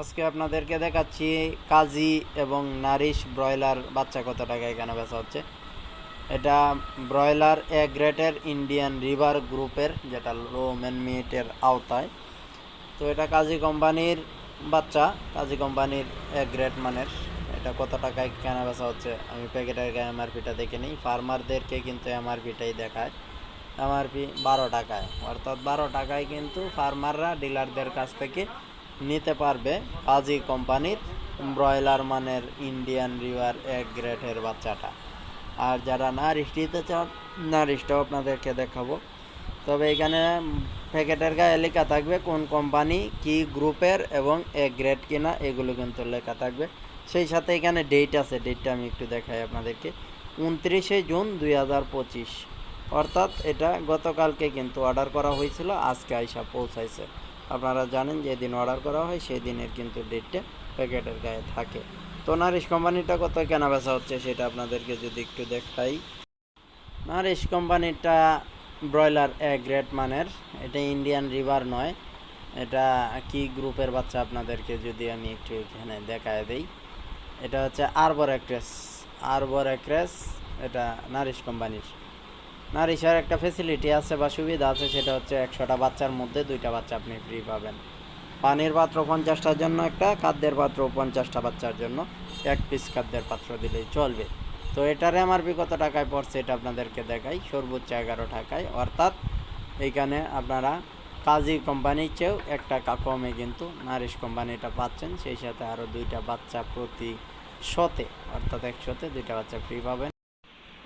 আজকে আপনাদেরকে দেখাচ্ছি কাজী এবং নারিশ ব্রয়লার বাচ্চা কত টাকা এখানে বেচা হচ্ছে। এটা ব্রয়লার এ গ্রেটের ইন্ডিয়ান রিভার গ্রুপের, যেটা লো মেন মিটের আওতায়। তো এটা কাজী কোম্পানির বাচ্চা, কাজী কোম্পানির এ গ্রেট মানের। এটা কত টাকায় কেনা বেচা হচ্ছে? আমি প্যাকেটের গায়ে এমআরপিটা দেখে নিই। ফার্মারদেরকে কিন্তু এমআরপিটাই দেখায়। এমআরপি বারো টাকায়। অর্থাৎ বারো টাকায় কিন্তু ফার্মাররা, ডিলারদের কাছ থেকে নিতে পারবে। কাজী কোম্পানির ব্রয়লার মানের ইন্ডিয়ান রিভার এক গ্রেটের বাচ্চাটা। আর যারা নারিশ নিতে চান নারিশটাও আপনাদেরকে দেখাবো। তবে এখানে প্যাকেটের গায়ে লেখা থাকবে কোন কোম্পানি, কি গ্রুপের এবং এক গ্রেড কিনা, এগুলো কিন্তু লেখা থাকবে। সেই সাথে এখানে ডেট আছে ডেটটা আমি একটু দেখাই আপনাদেরকে। উনত্রিশে জুন দুই হাজার পঁচিশ। অর্থাৎ এটা গতকালকে কিন্তু অর্ডার করা হয়েছিল, আজকে আইসা পৌঁছাইছে। আপনারা জানেন যেদিন অর্ডার করা হয়, সেই দিনের কিন্তু ডেটটা প্যাকেটের গায়ে থাকে। তো নারিশ কোম্পানিটা কত কেনা বেচা হচ্ছে সেটা আপনাদেরকে যদি একটু দেখাই। নারিশ কোম্পানিটা ব্রয়লার এ গ্রেট মানের, এটা ইন্ডিয়ান রিভার নয়। এটা কি গ্রুপের বাচ্চা আপনাদেরকে যদি আমি একটু এখানে দেখায় দেই? এটা হচ্ছে আরবর এক্রেস আরবর এক্রেস এটা নারিশ কোম্পানির। নারিশের একটা ফেসিলিটি আছে বা সুবিধা আছে, সেটা হচ্ছে একশোটা বাচ্চার মধ্যে দুইটা বাচ্চা আপনি ফ্রি পাবেন। পানির পাত্র পঞ্চাশটার জন্য একটা, খাদ্যের পাত্র পঞ্চাশটা বাচ্চার জন্য এক পিস খাদ্যের পাত্র দিলেই চলবে। তো এটার এমআরপি কত টাকায় পড়ছে, এটা আপনাদেরকে দেখাই। সর্বোচ্চ এগারো টাকায়। অর্থাৎ এইখানে আপনারা কাজী কোম্পানির চেয়েও এক টাকা কমে কিন্তু নারিশ কোম্পানিটা পাচ্ছেন। সেই সাথে আরও দুইটা বাচ্চা প্রতি শতে, অর্থাৎ একশোতে দুইটা বাচ্চা ফ্রি পাবেন।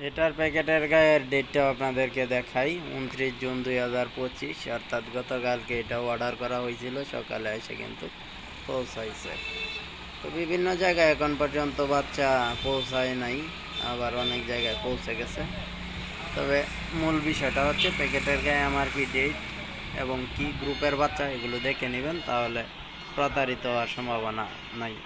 এটার প্যাকেটের গায়ের ডেটটাও আপনাদেরকে দেখাই, উনত্রিশ জুন দুই হাজার পঁচিশ, অর্থাৎ গতকালকে এটা অর্ডার করা হয়েছিল, সকালে এসে কিন্তু পৌঁছাইছে। তো বিভিন্ন জায়গায় এখন পর্যন্ত বাচ্চা পৌঁছায় নাই, আবার অনেক জায়গায় পৌঁছে গেছে। তবে মূল বিষয়টা হচ্ছে প্যাকেটের গায়ে এমআরপি ডেট এবং কি গ্রুপের বাচ্চা, এগুলো দেখে নেবেন, তাহলে প্রতারিত হওয়ার সম্ভাবনা নাই।